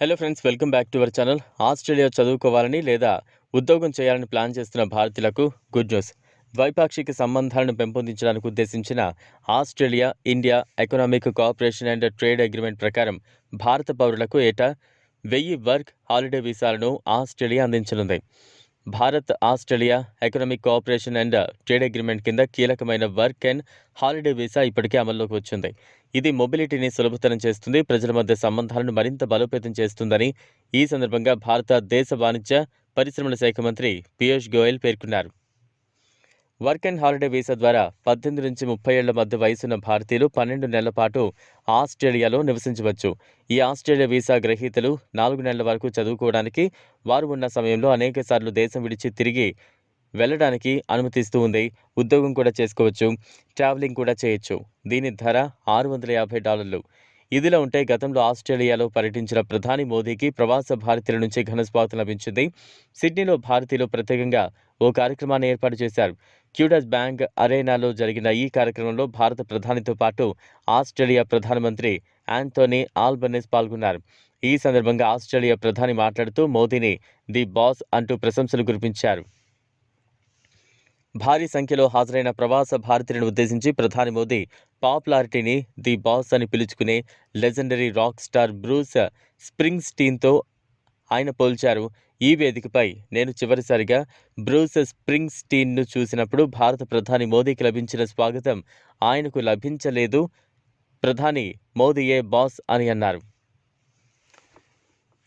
Hello friends welcome back to our channel Australia చదువుకోవాలని లేదా ఉద్యోగం చేయాలని ప్లాన్ చేస్తున్న భారతీయులకు గుడ్ న్యూస్ ద్వైపాక్షిక సంబంధాలను పెంపొందించడానికి ఉద్దేశించిన Australia India economic cooperation and trade agreement ప్రకారం భారత పౌరులకు ఏటా వెయ్యి వర్క్ హాలిడే వీసాలను ఆస్ట్రేలియా అందించనుంది. Bharat Australia economic cooperation and trade agreement కింద కీలకమైన వర్క్ అండ్ హాలిడే వీసా ఇప్పటికే అమల్లోకి వచ్చింది. ఇది మొబిలిటీని సులభతరం చేస్తుంది ప్రజల మధ్య సంబంధాలను మరింత బలోపేతం చేస్తుందని ఈ సందర్భంగా భారత దేశ వాణిజ్య పరిశ్రమల శాఖ మంత్రి పీయూష్ గోయల్ పేర్కొన్నారు. వర్క్ అండ్ హాలిడే వీసా ద్వారా పద్దెనిమిది నుంచి ముప్పై ఏళ్ళ మధ్య వయసున్న భారతీయులు పన్నెండు నెలల పాటు ఆస్ట్రేలియాలో నివసించవచ్చు. ఈ ఆస్ట్రేలియా వీసా గ్రహీతలు నాలుగు నెలల వరకు చదువుకోవడానికి వారు ఉన్న సమయంలో అనేక సార్లు దేశం విడిచి తిరిగి వెళ్ళడానికి అనుమతిస్తూ ఉంది. ఉద్యోగం కూడా చేసుకోవచ్చు. ట్రావెలింగ్ కూడా చేయొచ్చు. దీని ధర ఆరు వందల యాభై డాలర్లు. ఇదిలా ఉంటే గతంలో ఆస్ట్రేలియాలో పర్యటించిన ప్రధాని మోదీకి ప్రవాస భారతీయుల నుంచి ఘనస్వాగతం లభించింది. సిడ్నీలో భారతీయులు ప్రత్యేకంగా ఓ కార్యక్రమాన్ని ఏర్పాటు చేశారు. క్యూడస్ బ్యాంక్ అరేనాలో జరిగిన ఈ కార్యక్రమంలో భారత ప్రధానితో పాటు ఆస్ట్రేలియా ప్రధానమంత్రి యాంటోనీ ఆల్బనెస్ పాల్గొన్నారు. ఈ సందర్భంగా ఆస్ట్రేలియా ప్రధాని మాట్లాడుతూ మోదీని ది బాస్ అంటూ ప్రశంసలు కురిపించారు. భారీ సంఖ్యలో హాజరైన ప్రవాస భారతీయులను ఉద్దేశించి ప్రధాని మోదీ పాపులారిటీని ది బాస్ అని పిలుచుకునే లెజెండరీ రాక్ స్టార్ బ్రూస్ స్ప్రింగ్ స్టీన్తో ఆయన పోల్చారు. ఈ వేదికపై నేను చివరిసారిగా బ్రూస్ స్ప్రింగ్ స్టీన్ను చూసినప్పుడు భారత ప్రధాని మోదీకి లభించిన స్వాగతం ఆయనకు లభించలేదు. ప్రధాని మోదీయే బాస్ అని అన్నారు.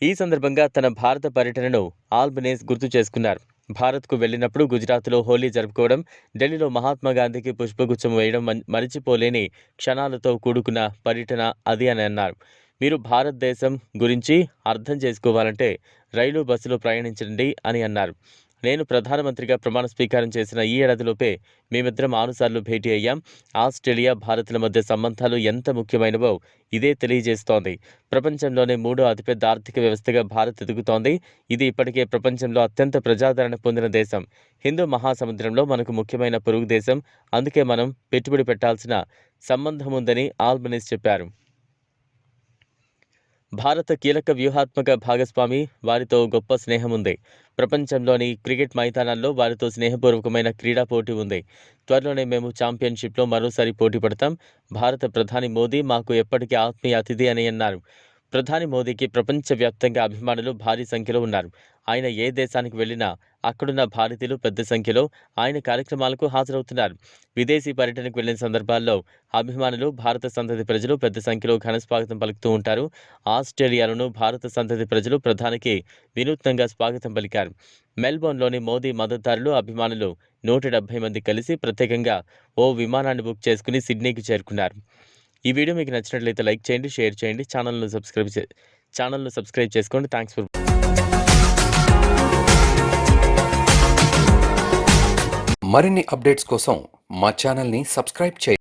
ఈ సందర్భంగా తన భారత పర్యటనను ఆల్బనేస్ గుర్తు చేసుకున్నారు. భారత్కు వెళ్ళినప్పుడు గుజరాత్లో హోలీ జరుపుకోవడం ఢిల్లీలో మహాత్మా గాంధీకి పుష్పగుచ్చం వేయడం మరిచిపోలేని క్షణాలతో కూడుకున్న పర్యటన అది అని అన్నారు. మీరు భారతదేశం గురించి అర్థం చేసుకోవాలంటే రైలు బస్సులో ప్రయాణించండి అని అన్నారు. నేను ప్రధానమంత్రిగా ప్రమాణ స్వీకారం చేసిన ఈ ఏడాదిలోపే మేమిద్దరం ఆరుసార్లు భేటీ అయ్యాం. ఆస్ట్రేలియా భారత్ల మధ్య సంబంధాలు ఎంత ముఖ్యమైనవో ఇదే తెలియజేస్తోంది. ప్రపంచంలోనే మూడో అతిపెద్ద ఆర్థిక వ్యవస్థగా భారత్ ఎదుగుతోంది. ఇది ఇప్పటికే ప్రపంచంలో అత్యంత ప్రజాదరణ పొందిన దేశం. హిందూ మహాసముద్రంలో మనకు ముఖ్యమైన పొరుగు దేశం. అందుకే మనం పెట్టుబడి పెట్టాల్సిన సంబంధం ఉందని ఆల్బనీస్ చెప్పారు. భారత కీలక వ్యూహాత్మక భాగస్వామి వారితో గొప్ప స్నేహం ఉంది ప్రపంచంలోని క్రికెట్ మైదానాల్లో వారితో స్నేహపూర్వకమైన క్రీడా పోటీ ఉంది. త్వరలోనే మేము ఛాంపియన్షిప్లో మరోసారి పోటీ పడతాం. భారత ప్రధాని మోదీ మాకు ఎప్పటికీ ఆత్మీయ అతిథి అని అన్నారు. ప్రధాని మోదీకి ప్రపంచవ్యాప్తంగా అభిమానులు భారీ సంఖ్యలో ఉన్నారు. ఆయన ఏ దేశానికి వెళ్ళినా అక్కడున్న భారతీయులు పెద్ద సంఖ్యలో ఆయన కార్యక్రమాలకు హాజరవుతున్నారు. విదేశీ పర్యటనకు వెళ్ళిన సందర్భాల్లో అభిమానులు భారత సంతతి ప్రజలు పెద్ద సంఖ్యలో ఘనస్వాగతం పలుకుతూ ఉంటారు. ఆస్ట్రేలియాలోనూ భారత సంతతి ప్రజలు ప్రధానికి వినూత్నంగా స్వాగతం పలికారు. మెల్బోర్న్లోని మోదీ మద్దతుదారులు అభిమానులు నూట డెబ్బై మంది కలిసి ప్రత్యేకంగా ఓ విమానాన్ని బుక్ చేసుకుని సిడ్నీకి చేరుకున్నారు. ఈ వీడియో మీకు నచ్చినట్లయితే లైక్ చేయండి షేర్ చేయండి ఛానల్ను సబ్స్క్రైబ్ చే ఛానల్ను సబ్స్క్రైబ్ చేసుకోండి. థ్యాంక్స్ ఫర్ మరిన్ని అప్డేట్స్ కోసం మా ఛానల్ని సబ్స్క్రైబ్ చేయండి.